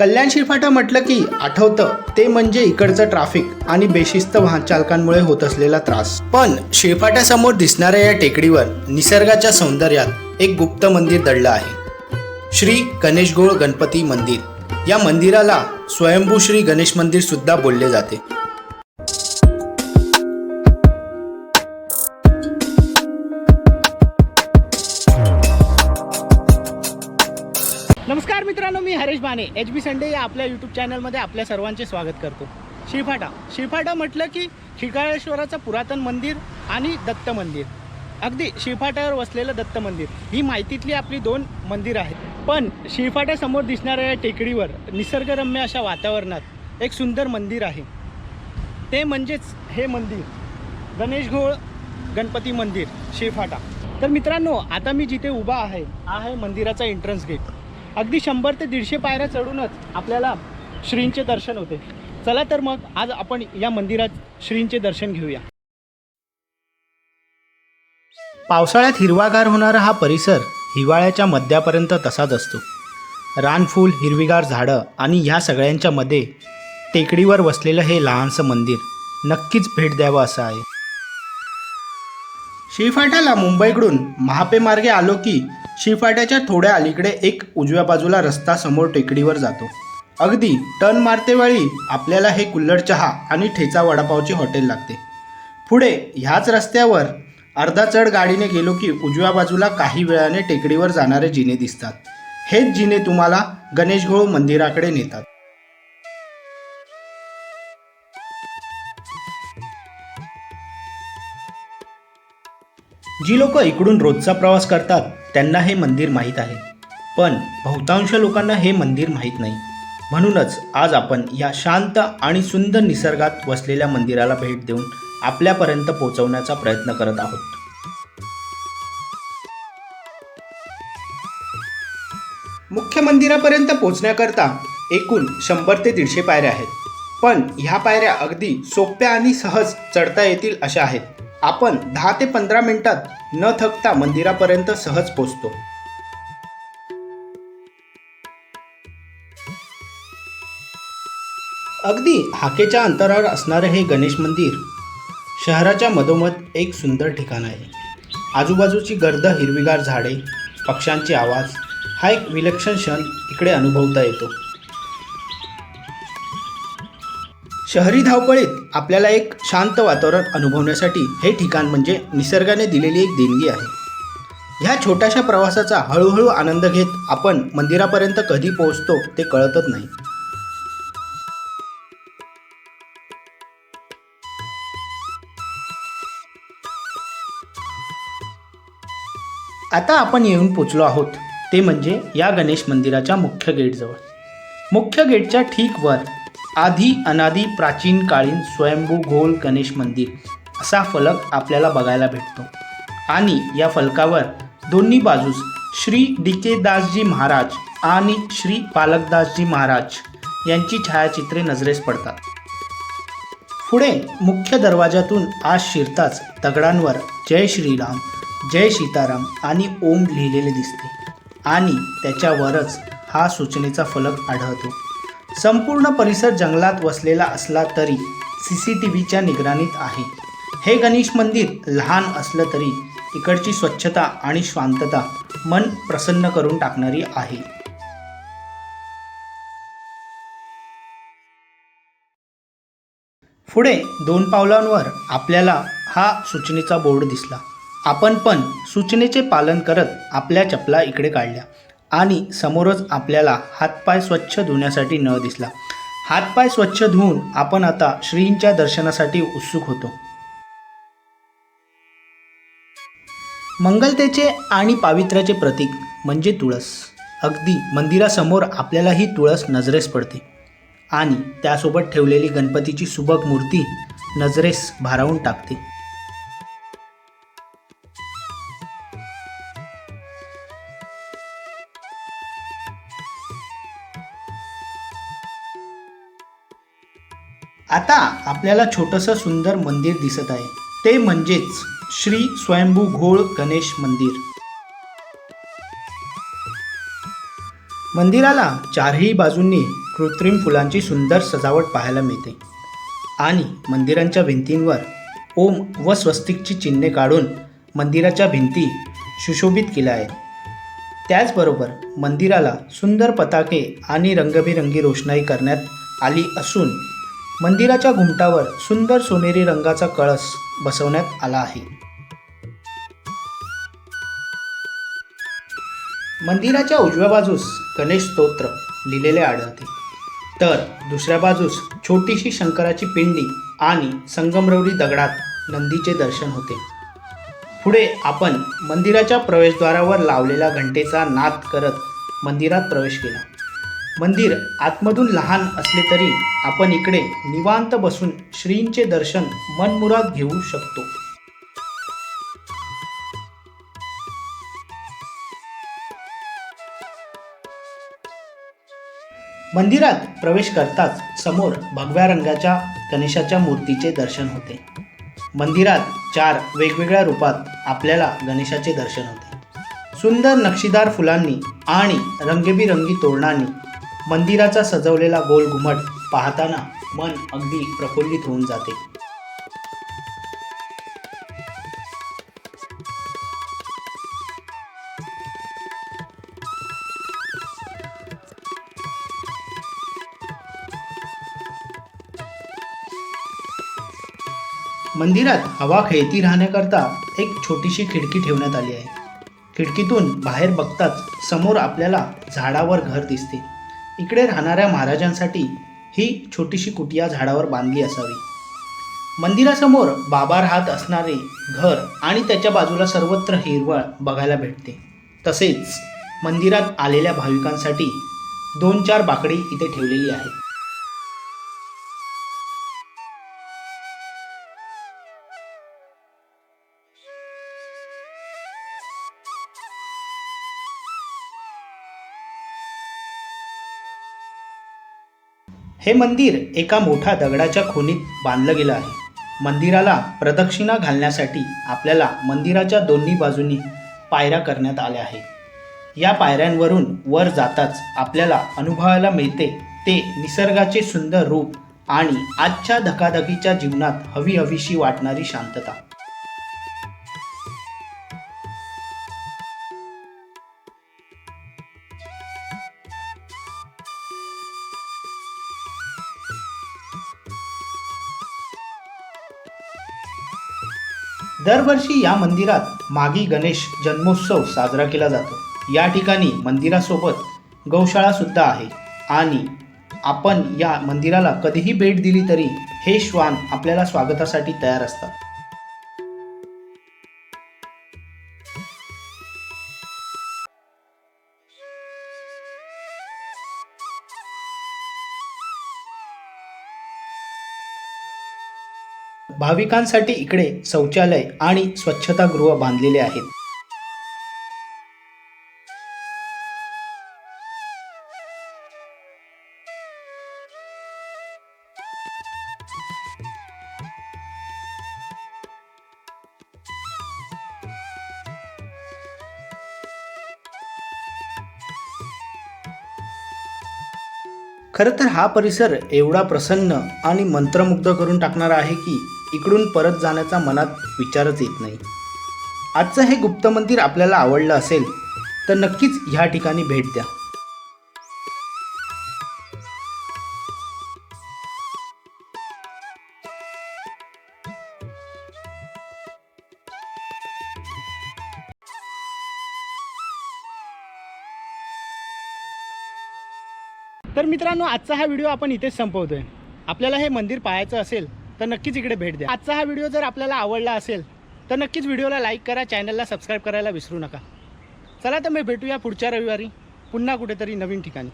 कल्याण शिरफाटा म्हटलं की आठवतं ते म्हणजे इकडचं ट्रॅफिक आणि बेशिस्त वाहन चालकांमुळे होत असलेला त्रास. पण शिरफाट्यासमोर दिसणाऱ्या या टेकडीवर निसर्गाच्या सौंदर्यात एक गुप्त मंदिर दडलं आहे. श्री गणेशगोळ गणपती मंदिर. या मंदिराला स्वयंभू श्री गणेश मंदिर सुद्धा बोलले जाते. हरेश बाने एच बी संडे या आपल्या यूट्यूब चॅनलमध्ये आपल्या सर्वांचे स्वागत करतो. शिरफाटा. शिरफाटा म्हटलं की खिकाळेश्वराचं पुरातन मंदिर आणि दत्त मंदिर. अगदी शिरफाट्यावर वसलेलं दत्त मंदिर. ही माहितीतली आपली दोन मंदिर आहेत. पण शिरफाट्यासमोर दिसणाऱ्या या टेकडीवर निसर्गरम्य अशा वातावरणात एक सुंदर मंदिर आहे. ते म्हणजेच हे मंदिर गणेश घोळ गणपती मंदिर शिरफाटा. तर मित्रांनो आता मी जिथे उभा आहे हा आहे मंदिराचा एंट्रन्स गेट अगदी शंभर ते दीडशे पायऱ्या चढूनच आपल्याला श्रींचे दर्शन होते. चला तर मग आज आपण या मंदिरात श्रींचे दर्शन घेऊया. पावसाळ्यात हिरवागार होणारा हा परिसर हिवाळ्याच्या मध्यापर्यंत तसाच असतो. रानफूल हिरवीगार झाडं आणि ह्या सगळ्यांच्या मध्ये टेकडीवर वसलेलं हे लहानसं मंदिर नक्कीच भेट द्यावं असं आहे. शिरफाट्याला मुंबईकडून महापेमार्गे आलो की शिफाट्याच्या थोड्या अलीकडे एक उजव्या बाजूला रस्ता समोर टेकडीवर जातो. अगदी टर्न मारतेवेळी आपल्याला हे कुल्लड चहा आणि ठेचा वडापावची हॉटेल लागते. पुढे ह्याच रस्त्यावर अर्धा चढ गाडीने गेलो की उजव्या बाजूला काही वेळाने टेकडीवर जाणारे जिने दिसतात. हेच जिने तुम्हाला गणेशघोळ मंदिराकडे नेतात. जी लोक इकडून रोजचा प्रवास करतात त्यांना हे मंदिर माहीत आहे. पण बहुतांश लोकांना हे मंदिर माहीत नाही. म्हणूनच आज आपण या शांत आणि सुंदर निसर्गात वसलेल्या मंदिराला भेट देऊन आपल्यापर्यंत पोहोचवण्याचा प्रयत्न करत आहोत. मुख्य मंदिरापर्यंत पोहोचण्याकरता एकूण शंभर ते दीडशे पायऱ्या आहेत. पण ह्या पायऱ्या अगदी सोप्या आणि सहज चढता येतील अशा आहेत. आपण दहा ते पंधरा मिनिटात न थकता मंदिरापर्यंत सहज पोचतो. अगदी हाकेच्या अंतरावर असणारे हे गणेश मंदिर शहराच्या मधोमध एक सुंदर ठिकाण आहे. आजूबाजूची गर्द हिरवीगार झाडे पक्ष्यांचे आवाज हा एक विलक्षण क्षण इकडे अनुभवता येतो. शहरी धावपळीत आपल्याला एक शांत वातावरण अनुभवण्यासाठी हे ठिकाण म्हणजे निसर्गाने दिलेली एक देणगी आहे. ह्या छोट्याशा प्रवासाचा हळूहळू आनंद घेत आपण मंदिरापर्यंत कधी पोहोचतो ते कळतच नाही. आता आपण येऊन पोचलो आहोत. ते म्हणजे या गणेश मंदिराच्या मुख्य गेटजवळ. मुख्य गेटच्या ठीक वर आधी अनादी प्राचीन काळीन स्वयंभू घोल गणेश मंदिर असा फलक आपल्याला बघायला भेटतो. आणि या फलकावर दोन्ही बाजूस श्री डी के दासजी महाराज आणि श्री पालकदासजी महाराज यांची छायाचित्रे नजरेस पडतात. पुढे मुख्य दरवाजातून आज शिरताच दगडांवर जय श्रीराम जय सीताराम आणि ओम लिहिलेले दिसते. आणि त्याच्यावरच हा सूचनेचा फलक आढळतो. संपूर्ण परिसर जंगलात वसलेला असला तरी सी सी टी व्हीच्या निगराणीत आहे. हे गणेश मंदिर लहान असलं तरी इकडची स्वच्छता आणि शांतता मन प्रसन्न करून टाकणारी आहे. पुढे दोन पावलांवर आपल्याला हा सूचनेचा बोर्ड दिसला. आपण पण सूचनेचे पालन करत आपल्या चपला इकडे काढल्या. आणि समोरच आपल्याला हातपाय स्वच्छ धुण्यासाठी नळ दिसला. हातपाय स्वच्छ धुवून आपण आता श्रींच्या दर्शनासाठी उत्सुक होतो. मंगलतेचे आणि पावित्र्याचे प्रतीक म्हणजे तुळस. अगदी मंदिरासमोर आपल्याला ही तुळस नजरेस पडते. आणि त्यासोबत ठेवलेली गणपतीची सुबक मूर्ती नजरेस भारावून टाकते. आता आपल्याला छोटंसं सुंदर मंदिर दिसत आहे. ते म्हणजेच श्री स्वयंभू घोळ गणेश मंदिर. मंदिराला चारही बाजूंनी कृत्रिम फुलांची सुंदर सजावट पाहायला मिळते. आणि मंदिरांच्या भिंतींवर ओम व स्वस्तिकची चिन्हे काढून मंदिराच्या भिंती सुशोभित केल्या आहेत. त्याचबरोबर मंदिराला सुंदर पताके आणि रंगबिरंगी रोषणाई करण्यात आली असून मंदिराच्या घुमटावर सुंदर सोनेरी रंगाचा कळस बसवण्यात आला आहे. मंदिराच्या उजव्या बाजूस गणेश स्तोत्र लिहिलेले आढळते. तर दुसऱ्या बाजूस छोटीशी शंकराची पिंडी आणि संगमरवरी दगडात नंदीचे दर्शन होते. पुढे आपण मंदिराच्या प्रवेशद्वारावर लावलेल्या घंटेचा नाद करत मंदिरात प्रवेश केला. मंदिर आतमधून लहान असले तरी आपण इकडे निवांत बसून श्रींचे दर्शन मनमुराद घेऊ शकतो. मंदिरात प्रवेश करताच समोर भगव्या रंगाच्या गणेशाच्या मूर्तीचे दर्शन होते. मंदिरात चार वेगवेगळ्या रूपात आपल्याला गणेशाचे दर्शन होते. सुंदर नक्षीदार फुलांनी आणि रंगीबेरंगी तोरणांनी मंदिराचा सजवलेला गोल घुमट पाहताना मन अगदी प्रफुल्लित होऊन जाते. मंदिरात हवा खेळती राहण्याकरता एक छोटीशी खिडकी ठेवण्यात आली आहे. खिडकीतून बाहेर बघताच समोर आपल्याला झाडावर घर दिसते. इकडे राहणाऱ्या महाराजांसाठी ही छोटीशी कुटिया झाडावर बांधली असावी. मंदिरासमोर बाबा राहत असणारे घर आणि त्याच्या बाजूला सर्वत्र हिरवळ बघायला भेटते. तसेच मंदिरात आलेल्या भाविकांसाठी दोन चार बाकडी इथे ठेवलेली आहेत. हे मंदिर एका मोठ्या दगडाच्या खोनीत बांधलं गेलं आहे. मंदिराला प्रदक्षिणा घालण्यासाठी आपल्याला मंदिराच्या दोन्ही बाजूनी पायऱ्या करण्यात आल्या आहेत. या पायऱ्यांवरून वर जाताच आपल्याला अनुभवायला मिळते ते निसर्गाचे सुंदर रूप आणि आजच्या धकाधकीच्या जीवनात हवी हवीशी वाटणारी शांतता. दरवर्षी या मंदिरात मागी गणेश जन्मोत्सव साजरा केला जातो. या ठिकाणी मंदिरासोबत गौशाळासुद्धा आहे. आणि आपण या मंदिराला कधीही भेट दिली तरी हे श्वान आपल्याला स्वागतासाठी तयार असतात. भाविकांसाठी इकडे शौचालय आणि स्वच्छतागृह बांधलेले आहेत. खरं तर हा परिसर एवढा प्रसन्न आणि मंत्रमुग्ध करून टाकणारा आहे की इकडून परत जाण्याचा मनात विचारच येत नाही. आजचं हे गुप्त मंदिर आपल्याला आवडलं असेल तर नक्कीच ह्या ठिकाणी भेट द्या. तर मित्रांनो आजचा हा व्हिडिओ आपण इथेच संपवतोय. आपल्याला हे मंदिर पाहायचं असेल तर नक्कीच इकडे भेट द्या. आजचा हा व्हिडिओ जर आपल्याला आवडला असेल तर नक्कीच व्हिडिओला लाईक करा चॅनलला सबस्क्राईब करायला विसरू नका. चला तर मी भेटूया पुढच्या रविवारी पुन्हा कुठेतरी नवीन ठिकाणी.